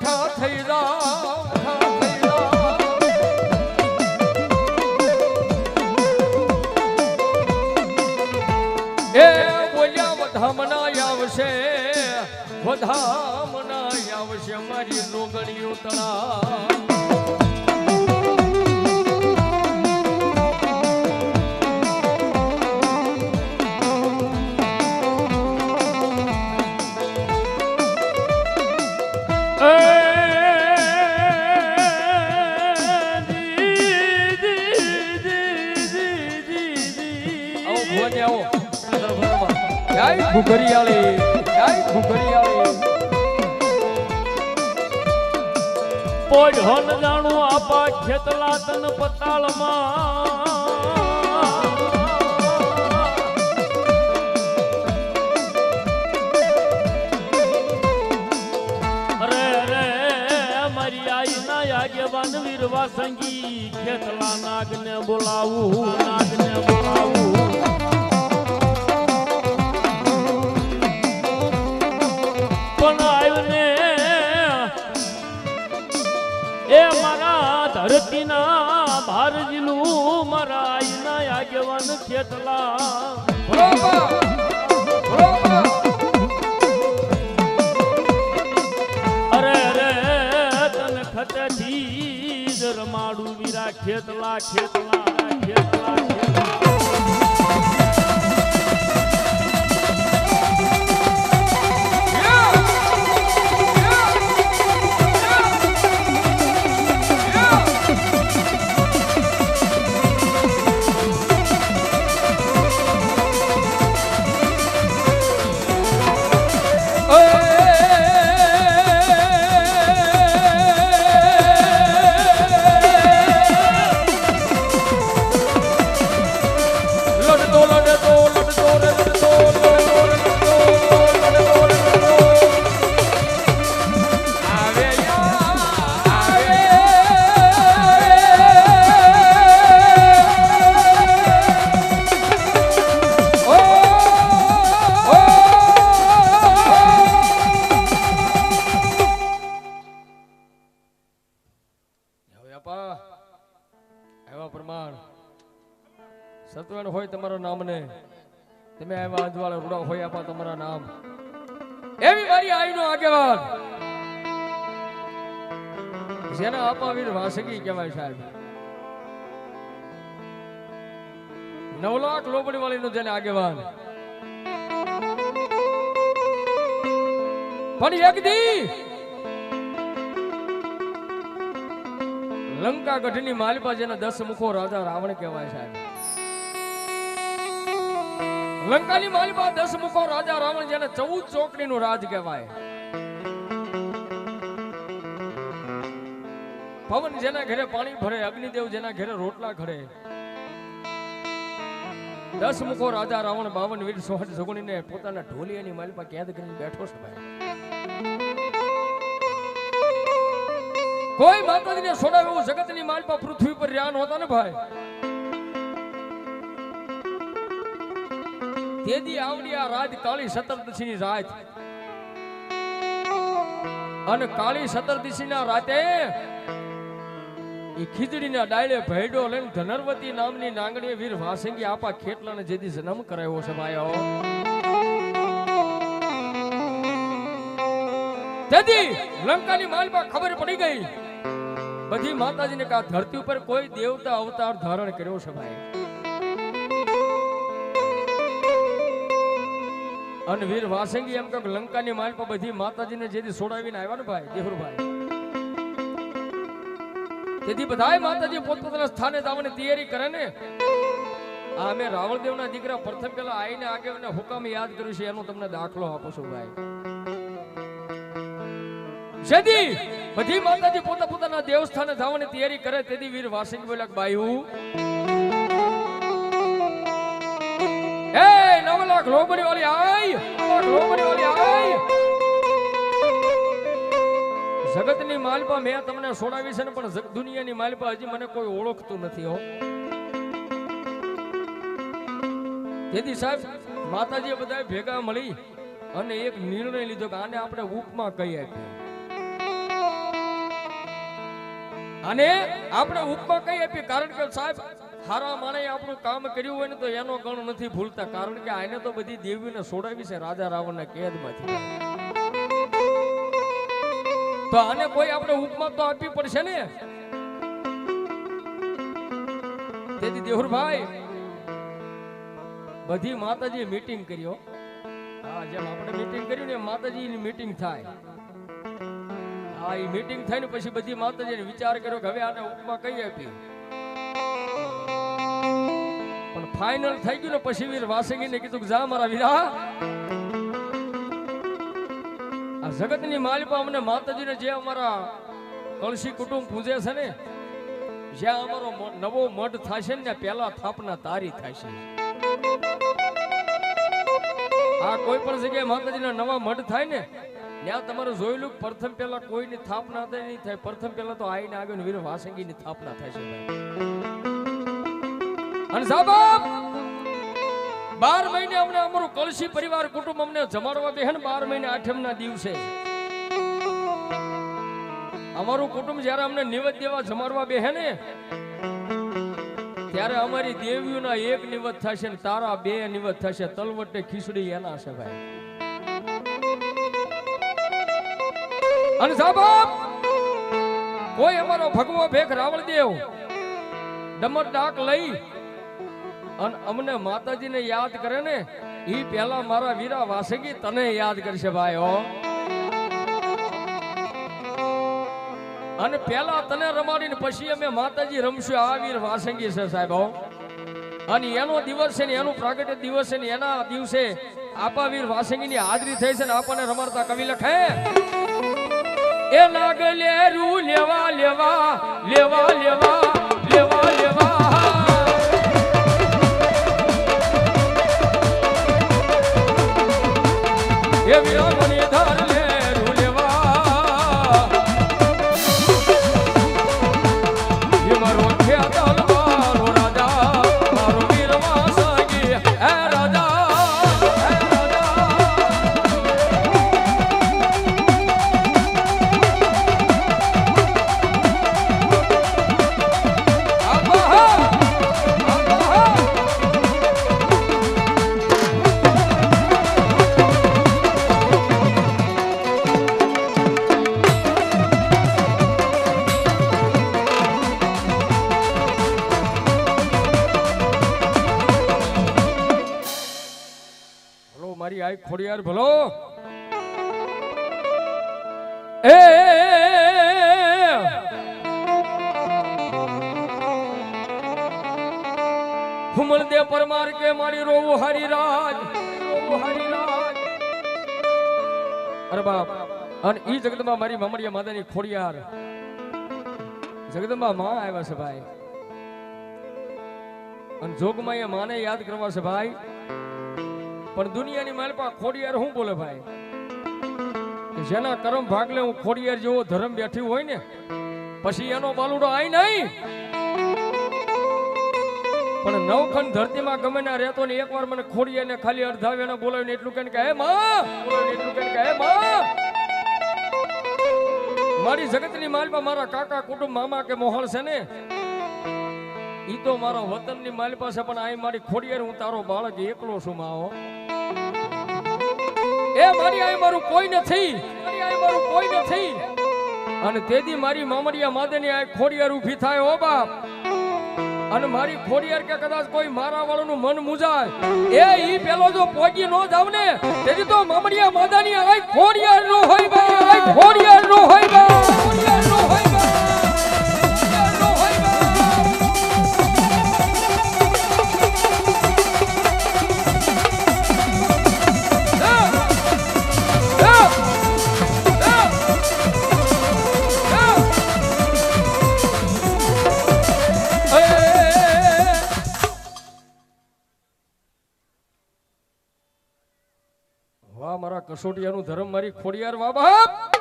મઠા થઈ રામ એ બોલ્યા વધામના આવશે વધામના આવશે મારી ડોગળીઓ તળા જય ઘુઘરીયાળી જય ઘુઘરીયાળી પોજ હોન જાણું આપા ખેતલા તન પતાળમાં. અરે રે મારી આઈ ના આગેવાન વીરવા સંગી ખેતલા નાગને બોલાવું ખેતલા. ખેતલા ખેતલા ખેતલા ખેતલા. સત્વન હોય તમારા નામ ને તમે આવ્યા અંજવાળા રૂડા હોય આપા તમારા નામ. એવી મારી આઈનો આગેવાન. જેના આપા વીર વાસગી કહેવાય સાહેબ. નવ લાખ લોબડી વાળીનો જેને આગેવાન. પણ એક દી લંકા ગઢની માલિપા જેના દસ મુખો રાજા રાવણ કહેવાય સાહેબ. લંકાની માલિપા દસ મુખો રાજા રાવણ જેને ચૌદ ચોકડી નું રાજ કહેવાય. પવન જેના ઘરે પાણી ભરે, અગ્નિદેવ જેના ઘરે રોટલા ઘરે. દસ મુખો રાજા રાવણ બાવન વીર સોહટ સગુણીને પોતાના ઢોલિયાની માલિપા કેદ કરીને બેઠો છે ભાઈ. કોઈ માતાજીને સોડાવે એવું જગતની માલિપા પૃથ્વી પર રહ્યા નહોતા ને ભાઈ. તેદી આવડી આ રાત કાળી સતરદશીની રાત. અને કાળી સતરદશીના રાતે એ ખીચડીના ડાયલે ભેડો લઈને ધનરવતી નામની નાંગણી વીર વાસંગી આપા ખેટલાને જેથી જન્મ કરાવ્યો છે ભાઈઓ. તેથી લંકાની માલમાં ખબર પડી ગઈ. બધી માતાજીને કે ધરતી ઉપર કોઈ દેવતા અવતાર ધારણ કર્યો છે ભાઈ. અને વીર વાસંગી એમ કે લંકાની માલ પર બધી માતાજીને જેથી છોડાવીને આવ્યા ને ભાઈ દેહુરભાઈ તેથી બધાય માતાજી પોતપોતાના સ્થાને જવાની તૈયારી કરે ને. આ અમે રાવળદેવના દીકરા પ્રથમ પેલા આઈને આગેવાને હુકમ યાદ કર્યું છે, એનો તમને દાખલો આપું છું ભાઈ. જેથી બધી માતાજી પોતા પોતાના દેવસ્થાને જવાની તૈયારી કરે, તેથી વીર વાસંગી બોલ્યા બાયુ વાળી આય નવ લાખ લોબડી વાળી આય. જગતની માલપા મેં તમને સોડાવી છે ને, પણ દુનિયાની માલપા હજી મને કોઈ ઓળખતું નથી, હો. તેથી સાહેબ, માતાજીએ બધા ભેગા મળી અને એક નિર્ણય લીધો કે આને આપણે ઉપમા કહી આપીએ. અને આપણે ઉપમા કહી આપીએ, કારણ કે સાહેબ હારા માણે આપણું કામ કર્યું હોય ને તો એનો ગણ નથી ભૂલતા. કારણ કે આને તો બધી દેવીને છોડાવી છે રાજા રાવણના કેદમાંથી. તો આને કોઈ આપણે ઉપમા તો આપવી પડશે ને? તેથી દેવરભાઈ, બધી માતાજી મીટિંગ કર્યો હા. જેમ આપણે મીટિંગ કર્યું ને માતાજીની મીટિંગ થાય. હા, એ મીટિંગ થાય ને પછી બધી માતાજીને વિચાર કર્યો કે હવે આને ઉપમા કઈ આપી? ફાઇનલ થઈ ગયું ને પછી વીર વાસંગીને કીધું જા મારા વીરા. આ જગતની માલિપા અમને માતાજીને જે અમારા કળશી કુટુંબ પૂજે છે ને, જ્યાં અમારો નવો મઢ થશે ને પહેલા થાપના તારી થશે. આ કોઈ પણ જગ્યાએ માતાજીના નવા મઢ થાય ને, ત્યાં તમારે જોયેલું પ્રથમ પહેલા કોઈની થાપના નહીં થાય. પ્રથમ પહેલા તો આઈને આગળ વીર વાસંગીની થાપના થાય છે અને સાહેબ, બાર મહિને અમને અમારું કલશી પરિવાર કુટુંબ અમને જમાડવા બેહન ને, બાર મહિને આઠમના દિવસે. અમારું કુટુંબ જ્યારે અમને નિવેદ દેવા જમાડવા બેહે ને, ત્યારે અમારી દેવીઓના એક નિવત થશે ને, તારા બે નિવત થશે. તલવટે ખીચડી એના છે ભાઈ. અને સાહેબ, કોઈ અમારો ભગવો ભેખ રાવળ દેવ ડમર ડાક લઈ અને અમને માતાજીને યાદ કરે ને એ પહેલા મારા વીરા વાસંગી તને યાદ કરશે ભાઈ અને પહેલા તને રમાડીને પછી અમે માતાજી રમશું, આ વીર વાસંગી છે સાહેબ અને એનો દિવસ છે ને, એનું પ્રાગટ્ય દિવસ છે ને, એના દિવસે આપા વીર વાસંગીની હાજરી થઈ છે ને, આપણને રમાડતા કવિ લખે. એ નાગલે રૂ લેવા લેવા લેવા લેવા લેવા લેવા. એ વિરામની આઈ ખોડિયાર ભલો. એ! હુમલ દે પરમાર કે મારી રોવું હરી રાજ. રોવું હરી રાજ અરે બાપ, અને ઈ જગદંબા મારી મમડિયા માતાની ખોડિયાર. જગદંબા માં આવ્યા છે ભાઈ. અને જોગમાં એ માને યાદ કરવા છે ભાઈ. પણ દુનિયાની માલપા ખોડિયાર શું બોલે ભાઈ? જેના કરમ ભાગલે હું ખોડિયાર જેવો ધર્મ બેઠી હોય ને, પછી એનો બાલુડો આઈ નહીં. પણ નવખંડ ધરતીમાં ગમે ના રહેતો ને એકવાર મને ખોડિયાને ખાલી અડધાવે બોલાવીને એટલું કહે કે, હે માં! બોલાવીને એટલું કહે કે, હે માં! મારી જગતની માલપા મારા કાકા કુટુંબ મામા કે મોહળ છે ને, ઈ તો મારા વતનની માલપા છે, પણ આ મારી ખોડિયાર હું તારો બાળક એકલો છું માઓ એ મારી આય મારું કોઈ નથી મારી આય મારું કોઈ નથી અને તેદી મારી મામરિયા માદેની આ ખોડિયાર ઊભી થાય ઓ બાપ. અને મારી ખોડિયાર કે કદાચ કોઈ મારા વાળાનું મન મુજાય. એ ઈ પેલો જો પોગી નો જાવ ને તેથી તો મામડિયા માદાની આ ખોડિયાર નો હોય બા આ ખોડિયાર નો હોય બા મારા કસોટિયાનું ધર્મ મારી ખોડિયાર બાપ.